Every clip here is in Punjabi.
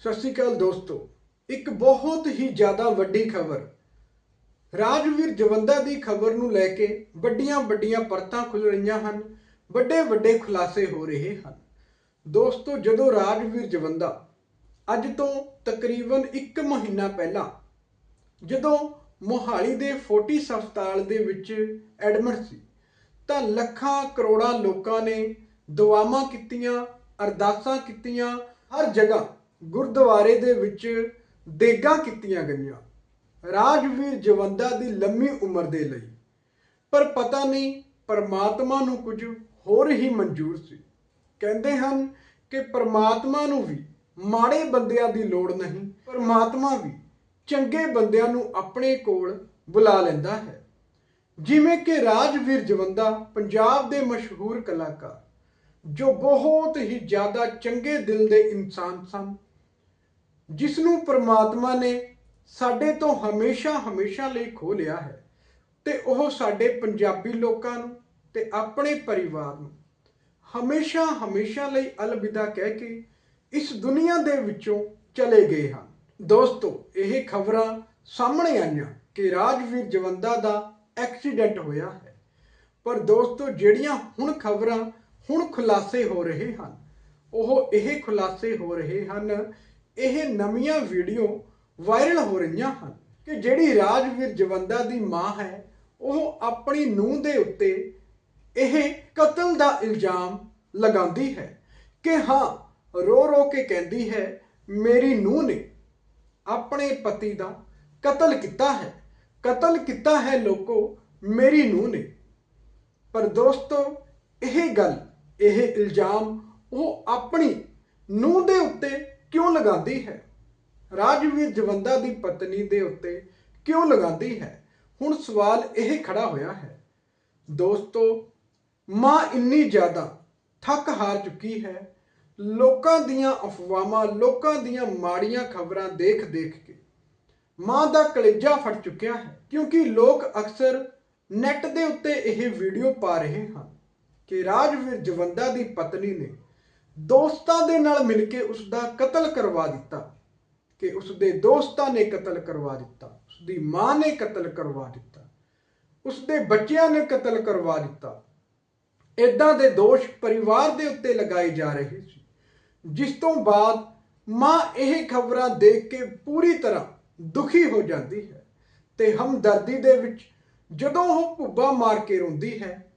ਸਤਿ ਸ਼੍ਰੀ ਅਕਾਲ ਦੋਸਤੋ। ਇੱਕ ਬਹੁਤ ਹੀ ਜ਼ਿਆਦਾ ਵੱਡੀ ਖਬਰ। ਰਾਜਵੀਰ ਜਵੰਦਾ ਦੀ ਖਬਰ ਨੂੰ ਲੈ ਕੇ ਵੱਡੀਆਂ ਵੱਡੀਆਂ ਪਰਤਾਂ ਖੁੱਲ ਰਹੀਆਂ ਹਨ ਵੱਡੇ ਵੱਡੇ ਖੁਲਾਸੇ ਹੋ ਰਹੇ ਹਨ। ਦੋਸਤੋ, ਜਦੋਂ ਰਾਜਵੀਰ ਜਵੰਦਾ ਅੱਜ ਤੋਂ ਤਕਰੀਬਨ 1 ਮਹੀਨਾ ਪਹਿਲਾਂ ਜਦੋਂ ਮੋਹਾਲੀ ਦੇ ਫੋਰਟਿਸ ਹਸਪਤਾਲ ਦੇ ਵਿੱਚ ਐਡਮਿਟ ਸੀ, ਤਾਂ ਲੱਖਾਂ ਕਰੋੜਾਂ ਲੋਕਾਂ ਨੇ ਦੁਆਵਾਂ ਕੀਤੀਆਂ, ਅਰਦਾਸਾਂ ਕੀਤੀਆਂ, ਹਰ ਜਗ੍ਹਾ ਗੁਰਦੁਆਰੇ ਦੇ ਵਿੱਚ ਦੇਗਾਂ ਕੀਤੀਆਂ ਗਈਆਂ। ਰਾਜਵੀਰ ਜਵੰਦਾ ਦੀ ਲੰਮੀ ਉਮਰ ਦੇ ਲਈ। ਪਰ ਪਤਾ ਨਹੀਂ ਪਰਮਾਤਮਾ ਨੂੰ ਕੁਝ ਹੋਰ ਹੀ ਮਨਜ਼ੂਰ ਸੀ। ਕਹਿੰਦੇ ਹਨ ਕਿ ਪਰਮਾਤਮਾ ਨੂੰ ਵੀ ਮਾੜੇ ਬੰਦਿਆਂ ਦੀ ਲੋੜ ਨਹੀਂ, ਪਰਮਾਤਮਾ ਵੀ ਚੰਗੇ ਬੰਦਿਆਂ ਨੂੰ ਆਪਣੇ ਕੋਲ ਬੁਲਾ ਲੈਂਦਾ ਹੈ। ਜਿਵੇਂ ਕਿ ਰਾਜਵੀਰ ਜਵੰਦਾ ਪੰਜਾਬ ਦੇ ਮਸ਼ਹੂਰ ਕਲਾਕਾਰ, ਜੋ ਬਹੁਤ ਹੀ ਜ਼ਿਆਦਾ ਚੰਗੇ ਦਿਲ ਦੇ ਇਨਸਾਨ ਸਨ। ਜਿਸ ਨੂੰ ਪ੍ਰਮਾਤਮਾ ਨੇ ਸਾਡੇ ਤੋਂ ਹਮੇਸ਼ਾ ਹਮੇਸ਼ਾ ਲਈ ਖੋ ਲਿਆ ਹੈ ਤੇ ਉਹ ਸਾਡੇ ਪੰਜਾਬੀ ਲੋਕਾਂ ਨੂੰ ਤੇ ਆਪਣੇ ਪਰਿਵਾਰ ਨੂੰ ਹਮੇਸ਼ਾ ਹਮੇਸ਼ਾ ਲਈ ਅਲਵਿਦਾ ਕਹਿ ਕੇ ਇਸ ਦੁਨੀਆ ਦੇ ਵਿੱਚੋਂ ਚਲੇ ਗਏ ਹਨ। ਦੋਸਤੋ, ਇਹ ਖਬਰਾਂ ਸਾਹਮਣੇ ਆਈਆਂ ਕਿ ਰਾਜਵੀਰ ਜਵੰਦਾ ਦਾ ਐਕਸੀਡੈਂਟ ਹੋਇਆ ਹੈ। ਪਰ ਦੋਸਤੋ, ਜਿਹੜੀਆਂ ਹੁਣ ਖਬਰਾਂ ਹੁਣ ਖੁਲਾਸੇ ਹੋ ਰਹੇ ਹਨ, ਉਹ ਇਹ ਖੁਲਾਸੇ ਹੋ ਰਹੇ ਹਨ ਇਹ ਨਵੀਆਂ ਵੀਡੀਓ ਵਾਇਰਲ ਹੋ ਰਹੀਆਂ ਹਨ ਕਿ ਜਿਹੜੀ ਰਾਜਵੀਰ ਜਵੰਦਾ ਦੀ ਮਾਂ ਹੈ, ਉਹ ਆਪਣੀ ਨੂੰਹ ਦੇ ਉੱਤੇ ਇਹ ਕਤਲ ਦਾ ਇਲਜ਼ਾਮ ਲਗਾਉਂਦੀ ਹੈ ਕਿ ਹਾਂ, ਰੋ ਰੋ ਕੇ ਕਹਿੰਦੀ ਹੈ, ਮੇਰੀ ਨੂੰਹ ਨੇ ਆਪਣੇ ਪਤੀ ਦਾ ਕਤਲ ਕੀਤਾ ਹੈ। ਕਤਲ ਕੀਤਾ ਹੈ ਲੋਕੋ, ਮੇਰੀ ਨੂੰਹ ਨੇ। ਪਰ ਦੋਸਤੋ, ਇਹ ਗੱਲ, ਇਹ ਇਲਜ਼ਾਮ ਉਹ ਆਪਣੀ ਨੂੰਹ ਦੇ ਉੱਤੇ ਕਿਉਂ ਲਗਾਉਂਦੀ ਹੈ? ਰਾਜਵੀਰ ਜਵੰਦਾ ਦੀ ਪਤਨੀ ਦੇ ਉੱਤੇ ਕਿਉਂ ਲਗਾਉਂਦੀ ਹੈ? ਹੁਣ ਸਵਾਲ ਇਹ ਖੜਾ ਹੋਇਆ ਹੈ, ਦੋਸਤੋ, ਮਾਂ ਇੰਨੀ ਜ਼ਿਆਦਾ ਥੱਕ ਹਾਰ ਚੁੱਕੀ ਹੈ। ਲੋਕਾਂ ਦੀਆਂ ਅਫਵਾਹਾਂ, ਲੋਕਾਂ ਦੀਆਂ ਮਾੜੀਆਂ ਖਬਰਾਂ ਦੇਖ ਦੇਖ ਕੇ ਮਾਂ ਦਾ ਕਲੇਜਾ ਫਟ ਚੁੱਕਿਆ ਹੈ, ਕਿਉਂਕਿ ਲੋਕ ਅਕਸਰ ਨੈਟ ਦੇ ਉੱਤੇ ਇਹ ਵੀਡੀਓ ਪਾ ਰਹੇ ਹਨ ਕਿ ਰਾਜਵੀਰ ਜਵੰਦਾ ਦੀ ਪਤਨੀ ਨੇ ਦੋਸਤਾਂ ਦੇ ਨਾਲ ਮਿਲ ਕੇ ਉਸ ਦਾ ਕਤਲ ਕਰਵਾ ਦਿੱਤਾ ਕਿ ਉਸ ਦੇ ਦੋਸਤਾਂ ਨੇ ਕਤਲ ਕਰਵਾ ਦਿੱਤਾ ਉਸ ਦੀ ਮਾਂ ਨੇ ਕਤਲ ਕਰਵਾ ਦਿੱਤਾ ਉਸ ਦੇ ਬੱਚਿਆਂ ਨੇ ਕਤਲ ਕਰਵਾ ਦਿੱਤਾ। ਇਦਾਂ ਦੇ ਦੋਸ਼ ਪਰਿਵਾਰ ਦੇ ਉੱਤੇ ਲਗਾਏ ਜਾ ਰਹੇ ਸੀ, ਜਿਸ ਤੋਂ ਬਾਅਦ ਮਾਂ ਇਹ ਖਬਰਾਂ ਦੇਖ ਕੇ ਪੂਰੀ ਤਰ੍ਹਾਂ ਦੁਖੀ ਹੋ ਜਾਂਦੀ ਹੈ ਤੇ ਹਮਦਰਦੀ ਦੇ ਵਿੱਚ ਜਦੋਂ ਉਹ ਭੁੱਬਾ ਮਾਰ ਕੇ ਰੋਂਦੀ ਹੈ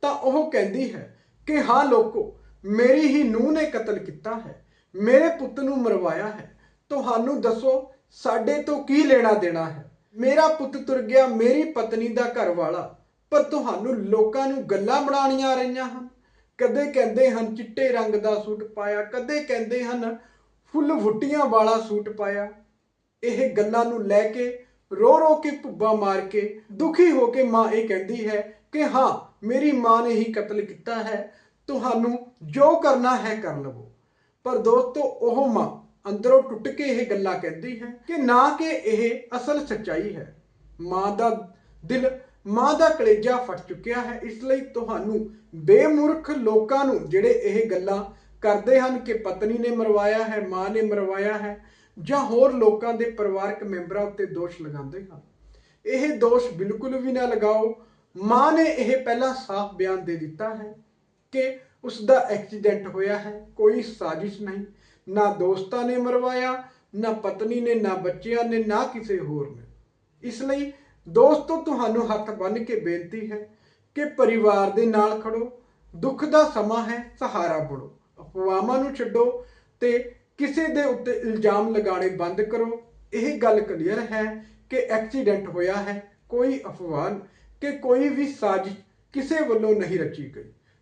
ਤਾਂ ਉਹ ਕਹਿੰਦੀ ਹੈ ਕਿ ਹਾਂ ਲੋਕੋ ਮੇਰੀ ਹੀ ਨੂੰਹ ਨੇ ਕਤਲ ਕੀਤਾ ਹੈ, ਮੇਰੇ ਪੁੱਤ ਨੂੰ ਮਰਵਾਇਆ ਹੈ। ਤੁਹਾਨੂੰ ਦੱਸੋ, ਸਾਡੇ ਤੋਂ ਕੀ ਲੈਣਾ ਦੇਣਾ ਹੈ? ਮੇਰਾ ਪੁੱਤ ਤੁਰ ਗਿਆ ਮੇਰੀ ਪਤਨੀ ਦਾ ਘਰ ਵਾਲਾ ਪਰ ਤੁਹਾਨੂੰ ਲੋਕਾਂ ਨੂੰ ਗੱਲਾਂ ਬਣਾਉਣੀਆਂ ਆ ਰਹੀਆਂ ਹਨ। ਕਦੇ ਕਹਿੰਦੇ ਹਨ ਚਿੱਟੇ ਰੰਗ ਦਾ ਸੂਟ ਪਾਇਆ, ਕਦੇ ਕਹਿੰਦੇ ਹਨ ਫੁੱਲ ਵੁੱਟੀਆਂ ਵਾਲਾ ਸੂਟ ਪਾਇਆ। ਇਹ ਗੱਲਾਂ ਨੂੰ ਲੈ ਕੇ, ਰੋ ਰੋ ਕੇ ਭੁੱਬਾ ਮਾਰ ਕੇ ਦੁਖੀ ਹੋ ਕੇ ਮਾਂ ਇਹ ਕਹਿੰਦੀ ਹੈ ਕਿ ਹਾਂ, ਮੇਰੀ ਮਾਂ ਨੇ ਹੀ ਕਤਲ ਕੀਤਾ ਹੈ ਤੁਹਾਨੂੰ ਜੋ ਕਰਨਾ ਹੈ ਕਰ ਲਵੋ। ਪਰ ਦੋਸਤੋ, ਉਹ ਮਾਂ ਅੰਦਰੋਂ ਟੁੱਟ ਕੇ ਇਹ ਗੱਲਾਂ ਕਹਿੰਦੀ ਹੈ ਕਿ ਨਾ ਕਿ ਇਹ ਅਸਲ ਸੱਚਾਈ ਹੈ। ਮਾਂ ਦਾ ਦਿਲ, ਮਾਂ ਦਾ ਕਲੇਜਾ ਫਟ ਚੁੱਕਿਆ ਹੈ। ਇਸ ਲਈ ਤੁਹਾਨੂੰ ਬੇਮੁਰਖ ਲੋਕਾਂ ਨੂੰ ਜਿਹੜੇ ਇਹ ਗੱਲਾਂ ਕਰਦੇ ਹਨ ਕਿ ਪਤਨੀ ਨੇ ਮਰਵਾਇਆ ਹੈ, ਮਾਂ ਨੇ ਮਰਵਾਇਆ ਹੈ, ਜਾਂ ਹੋਰ ਲੋਕਾਂ ਦੇ ਪਰਿਵਾਰਕ ਮੈਂਬਰਾਂ ਉੱਤੇ ਦੋਸ਼ ਲਗਾਉਂਦੇ ਹਨ, ਇਹ ਦੋਸ਼ ਬਿਲਕੁਲ ਵੀ ਨਾ ਲਗਾਓ। ਮਾਂ ਨੇ ਇਹ ਪਹਿਲਾਂ ਸਾਫ਼ ਬਿਆਨ ਦੇ ਦਿੱਤਾ ਹੈ। ਕਿ ਉਸ ਦਾ ਐਕਸੀਡੈਂਟ ਹੋਇਆ ਹੈ। ਕੋਈ ਸਾਜ਼ਿਸ਼ ਨਹੀਂ। ਨਾ ਦੋਸਤਾਂ ਨੇ ਮਰਵਾਇਆ, ਨਾ ਪਤਨੀ ਨੇ, ਨਾ ਬੱਚਿਆਂ ਨੇ, ਨਾ ਕਿਸੇ ਹੋਰ ਨੇ। ਇਸ ਲਈ ਦੋਸਤੋ, ਤੁਹਾਨੂੰ ਹੱਥ ਬੰਨ੍ਹ ਕੇ ਬੇਨਤੀ ਹੈ ਕਿ ਪਰਿਵਾਰ ਦੇ ਨਾਲ ਖੜੋ। ਦੁੱਖ ਦਾ ਸਮਾਂ ਹੈ, ਸਹਾਰਾ ਬਣੋ। ਅਫਵਾਹਾਂ ਨੂੰ ਛੱਡੋ ਤੇ ਕਿਸੇ ਦੇ ਉੱਤੇ ਇਲਜ਼ਾਮ ਲਗਾਉਣੇ ਬੰਦ ਕਰੋ। ਇਹ ਗੱਲ ਕਲੀਅਰ ਹੈ ਕਿ ਐਕਸੀਡੈਂਟ ਹੋਇਆ ਹੈ। ਕੋਈ ਅਫਵਾਹ, ਕਿ ਕੋਈ ਵੀ ਸਾਜ਼ਿਸ਼ ਕਿਸੇ ਵੱਲੋਂ ਨਹੀਂ ਰਚੀ ਗਈ।